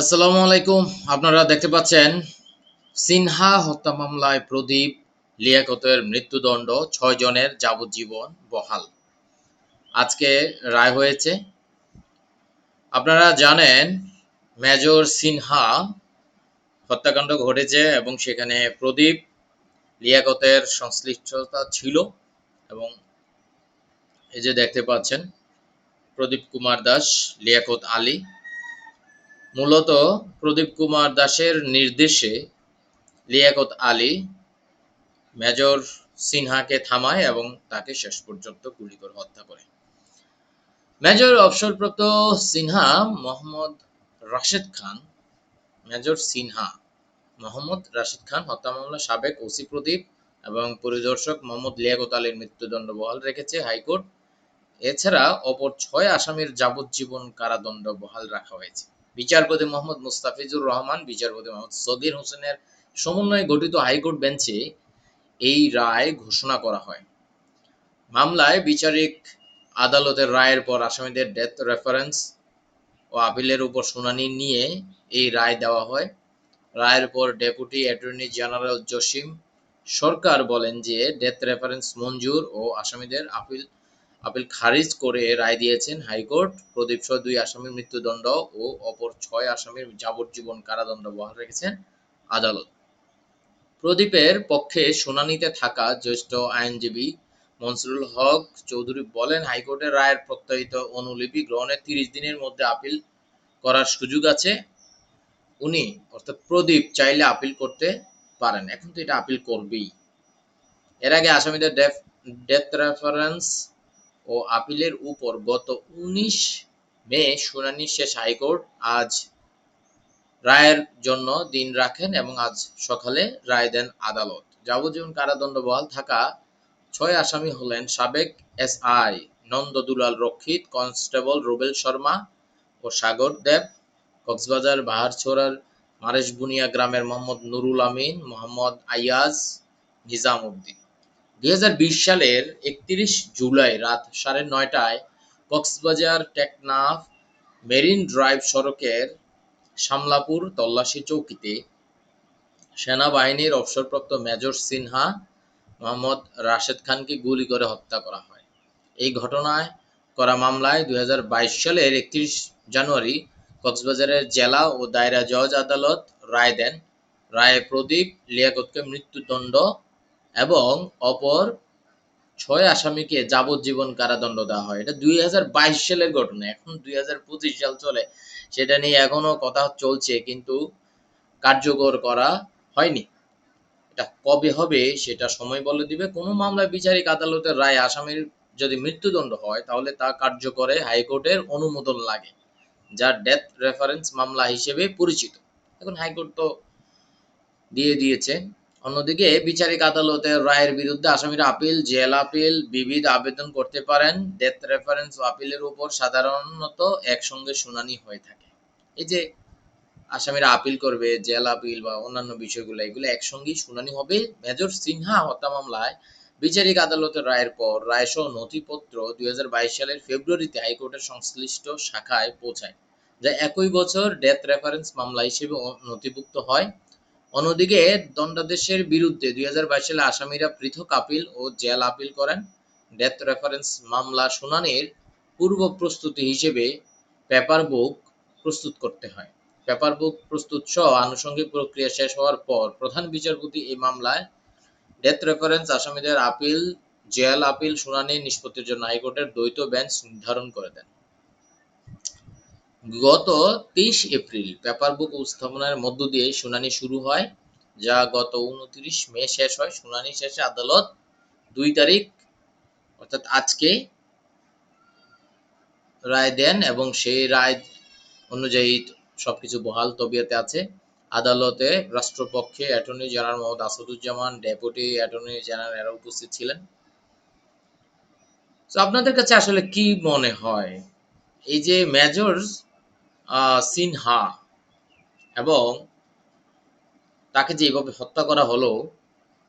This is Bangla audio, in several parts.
আসসালামু আলাইকুম। আপনারা দেখতে পাচ্ছেন সিনহা হত্যা মামলায় প্রদীপ লিয়াকতের মৃত্যুদণ্ড, ছয় জনের যাবজ্জীবন বহাল। আজকে রায় হয়েছে। আপনারা জানেন, মেজর সিনহা হত্যাকাণ্ড ঘটেছে এবং সেখানে প্রদীপ লিয়াকতের সংশ্লিষ্টতা ছিল এবং এই যে দেখতে পাচ্ছেন, প্রদীপ কুমার দাস, লিয়াকত আলী মূলত প্রদীপ কুমার দাসের নির্দেশে লিয়াকত আলী, মেজর সিনহাকে থামায় এবং তাকে শেষ পর্যন্ত গুলি করে হত্যা করে। মেজর অবসরপ্রাপ্ত সিনহা মোহাম্মদ রাশেদ খান, মেজর সিনহা মোহাম্মদ রাশেদ খান, হত্যা মামলা সাবেক ওসি প্রদীপ এবং পরিদর্শক মোহাম্মদ লিয়াকত আলীর মৃত্যুদণ্ড বহাল রেখেছে হাইকোর্ট। এছাড়া অপর ছয় আসামির যাবজ্জীবন কারাদণ্ড বহাল রাখা হয়েছে। বিচারপতি মোহাম্মদ মুস্তাফিজুর রহমান, বিচারপতি মোহাম্মদ সগির হোসেনের সমন্বয়ে গঠিত হাইকোর্ট বেঞ্চে এই রায় ঘোষণা করা হয়। মামলায় বিচারিক আদালতের রায়ের পর আসামিদের ডেথ রেফারেন্স ও আপিলের উপর শুনানি নিয়ে এই রায় দেওয়া হয়। রায়ের পর deputy attorney general Jasim Sarkar বলেন যে ডেথ রেফারেন্স মঞ্জুর ও আসামিদের আপিল আপিল খারিজ করে রায় দিয়েছেন হাইকোর্ট। প্রদীপ সহ দুই আসামির মৃত্যুদণ্ড ও অপর ছয় আসামির যাবজ্জীবন কারাদণ্ড বহাল রেখেছেন আদালত। প্রদীপের পক্ষে শুনানিতে থাকা জ্যেষ্ঠ আইনজীবী মনসুরুল হক চৌধুরী বলেন, হাইকোর্টের রায়ের প্রত্যায়িত অনুলিপি গ্রহণের তিরিশ দিনের মধ্যে আপিল করার সুযোগ আছে। উনি, অর্থাৎ প্রদীপ, চাইলে আপিল করতে পারেন। এখন তো এটা আপিল করবেই। এর আগে আসামিদের ডেথ রেফারেন্স ও আপিলের উপর গত উনিশ মে শুনানি শেষ হাইকোর্ট আজ রায়ের জন্য দিন রাখেন এবং আজ সকালে রায় দেন আদালত। যাবজ্জীবন কারাদণ্ড বহাল থাকা ছয় আসামি হলেন সাবেক এসআই নন্দদুলাল রক্ষিত, কনস্টেবল রুবেল শর্মা ও সাগর দেব, কক্সবাজার বাহারছোড়ার মারেশবুনিয়া গ্রামের মোহাম্মদ নুরুল আমিন, মোহাম্মদ আইয়াজ নিজাম উদ্দিন দুই হাজার বিশ সালের একত্রিশ জুলাই রাত সাড়ে নয়টায় কক্সবাজার টেকনাফ মেরিন ড্রাইভ সড়কের শামলাপুর তল্লাশি চৌকিতে সেনাবাহিনীর অবসরপ্রাপ্ত মেজর সিনহা মোহাম্মদ রাশেদ খানকে গুলি করে হত্যা করা হয়। এই ঘটনায় করা মামলায় দুই হাজার বাইশ সালের একত্রিশ জানুয়ারি কক্সবাজারের জেলা ও দায়রা জজ আদালত রায় দেন। রায়ে প্রদীপ লিয়াকতকে মৃত্যুদণ্ড এবং অপর ছয় আসামিকে যাবজ্জীবন কারাদণ্ড দেওয়া হয়। এটা দুই সালের ঘটনা, এখন দুই সাল চলে। সেটা নিয়ে এখনও কথা চলছে, কিন্তু কার্যকর করা হয়নি। এটা কবে হবে সেটা সময় বলে দিবে। কোনো মামলায় বিচারিক আদালতের রায় আসামির যদি মৃত্যুদণ্ড হয়, তাহলে তা কার্যকরে হাইকোর্টের অনুমোদন লাগে, যা ডেথ রেফারেন্স মামলা হিসেবে পরিচিত। এখন হাইকোর্ট তো দিয়ে দিয়েছে। অন্যদিকে বিচারিক আদালতের রায়ের বিরুদ্ধে আসামিরা আপিল, জেল আপিল, বিবিধ আবেদন করতে পারেন। ডেথ রেফারেন্স আপিলের উপর সাধারণত একসঙ্গে শুনানি হয়ে থাকে। এই যে আসামিরা আপিল করবে, জেল আপিল বা অন্যান্য বিষয়গুলো, এগুলো একসঙ্গেই শুনানি হবে। মেজর সিনহা হত্যা মামলায় বিচারিক আদালতের রায়ের পর রায়সহ নথিপত্র দুই হাজার বাইশ সালের ফেব্রুয়ারিতে হাইকোর্টের সংশ্লিষ্ট শাখায় পৌঁছায়, যা একই বছর ডেথ রেফারেন্স মামলা হিসেবে নথিভুক্ত হয়। অন্যদিকে দণ্ডাদেশের বিরুদ্ধে দুই হাজার বাইশ সালে আসামিরা পৃথক আপিল ও জেল আপিল করেন। ডেথ রেফারেন্স মামলা শুনানির পূর্ব প্রস্তুতি হিসেবে পেপার বুক প্রস্তুত করতে হয়। পেপার বুক প্রস্তুত সহ আনুষঙ্গিক প্রক্রিয়া শেষ হওয়ার পর প্রধান বিচারপতি এই মামলায় ডেথ রেফারেন্স আসামিদের আপিল, জেল আপিল, শুনানি নিষ্পত্তির জন্য হাইকোর্টের দ্বৈত বেঞ্চ নির্ধারণ করে দেন। গত তেইশ এপ্রিল পেপার বুক উপস্থাপনের মধ্য দিয়ে শুনানি শুরু হয়, যা গত উনত্রিশ মে শেষ হয়। শুনানি শেষে আদালত দুই তারিখ, অর্থাৎ আজকে, রায় দেন এবং সেই রায় অনুযায়ী সবকিছু বহাল তবিয়াতে আছে। আদালতে রাষ্ট্রপক্ষে attorney general Mohammad Asaduzzaman, deputy attorney general উপস্থিত ছিলেন। তো আপনাদের কাছে আসলে কি মনে হয়? এই যে মেজর সিনহা এবং তাকে যেভাবে হত্যা করা হলো,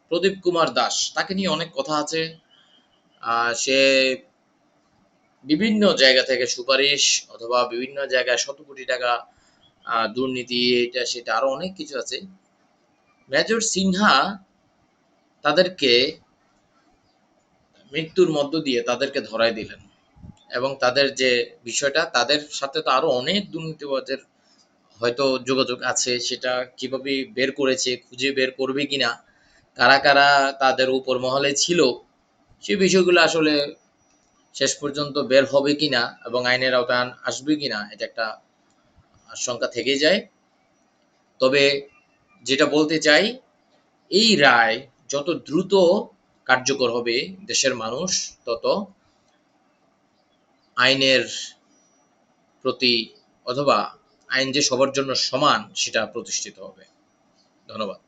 প্রদীপ কুমার দাস, তাকে নিয়ে অনেক কথা আছে। সে বিভিন্ন জায়গা থেকে সুপারিশ অথবা বিভিন্ন জায়গায় শত কোটি টাকা দুর্নীতি, এটা, সেটা, আরও অনেক কিছু আছে। মেজর সিনহা তাদেরকে মৃত্যুর মধ্য দিয়ে তাদেরকে ধরাই দিলেন। এবং তাদের যে বিষয়টা, তাদের সাথে তো আরও অনেক দুর্নীতিবাজের হয়তো যোগাযোগ আছে, সেটা কীভাবে বের করেছে, খুঁজে বের করবে কিনা, কারা কারা তাদের উপর মহলে ছিল সেই বিষয়গুলো আসলে শেষ পর্যন্ত বের হবে কিনা এবং আইনের আওতায় আসবে কিনা, এটা একটা আশঙ্কা থেকে যায়। তবে যেটা বলতে চাই, এই রায় যত দ্রুত কার্যকর হবে দেশের মানুষ, তত আইনের প্রতি অথবা আইন যে সবার জন্য সমান সেটা প্রতিষ্ঠিত হবে। ধন্যবাদ।